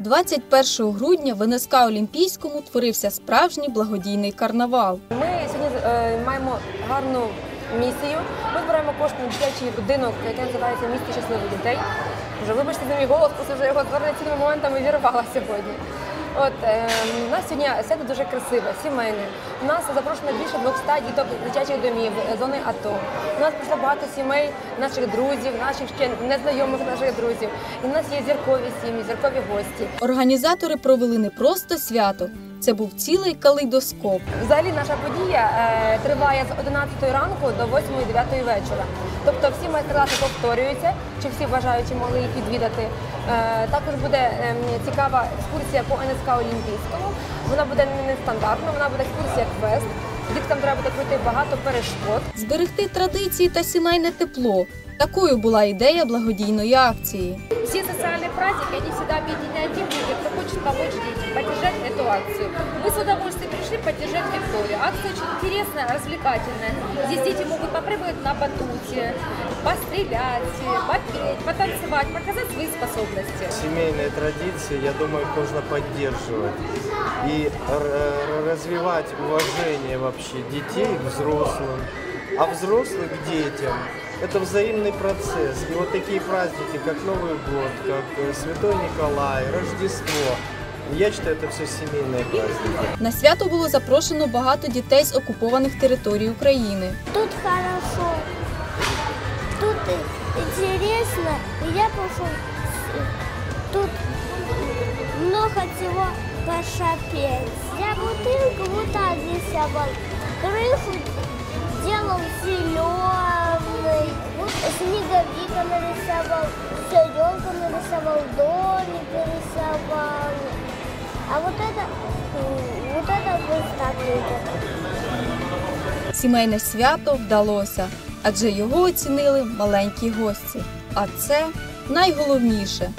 21 грудня в НСК Олімпійському творився справжній благодійний карнавал. Ми сьогодні е, маємо гарну місію. Ми збираємо кошти на дитячий будинок, який називається Місто щасливих дітей. Вже вибачте за мій голос, просто вже його зверне цими моментами вірвала сьогодні. От е, у нас сьогодні свято дуже красиве, сімейне. У нас запрошено більше 200 діток дитячих домів, е, зони АТО. У нас прийшло багато сімей наших друзів, наших ще незнайомих наших друзів. І у нас є зіркові сім'ї, зіркові гості. Організатори провели не просто свято, це був цілий калейдоскоп. Взагалі наша подія е, триває з 11 ранку до 8-9 вечора. Тобто всі майстер-класи повторюються, чи всі бажаючі могли їх відвідати. Е, також буде ем, цікава екскурсія по НСК Олімпійському. Вона буде нестандартна, вона буде екскурсія квест. Діткам треба буде пройти багато перешкод. Зберегти традиції та сімейне тепло. Такою була ідея благодійної акції. Все социальные праздники, они всегда объединяют тех людей, кто хочет помочь детям, поддержать акцию. Мы с удовольствием пришли поддержать Викторию. Акция очень интересная, развлекательная. Здесь дети могут попрыгать на батуте, пострелять, попеть, потанцевать, показать свои способности. Семейные традиции, я думаю, нужно поддерживать и развивать уважение вообще детей к взрослым, а взрослых к детям. Это взаимный процесс. И вот такие праздники, как Новый год, как э, Святой Николай, Рождество, я считаю, это все семейные праздники. На свято було запрошено багато дітей з окупованих територій України. Тут хорошо, тут интересно, и я пошел. Тут много чего пошапеть. Я бутылку вот так рисовал, крышу делал зеленый, вот снеговика нарисовал, сережку нарисовал, домик нарисовал. А вот это, м, вот это выставлю. Сімейне свято вдалося, адже його оцінили маленькі гості. А це найголовніше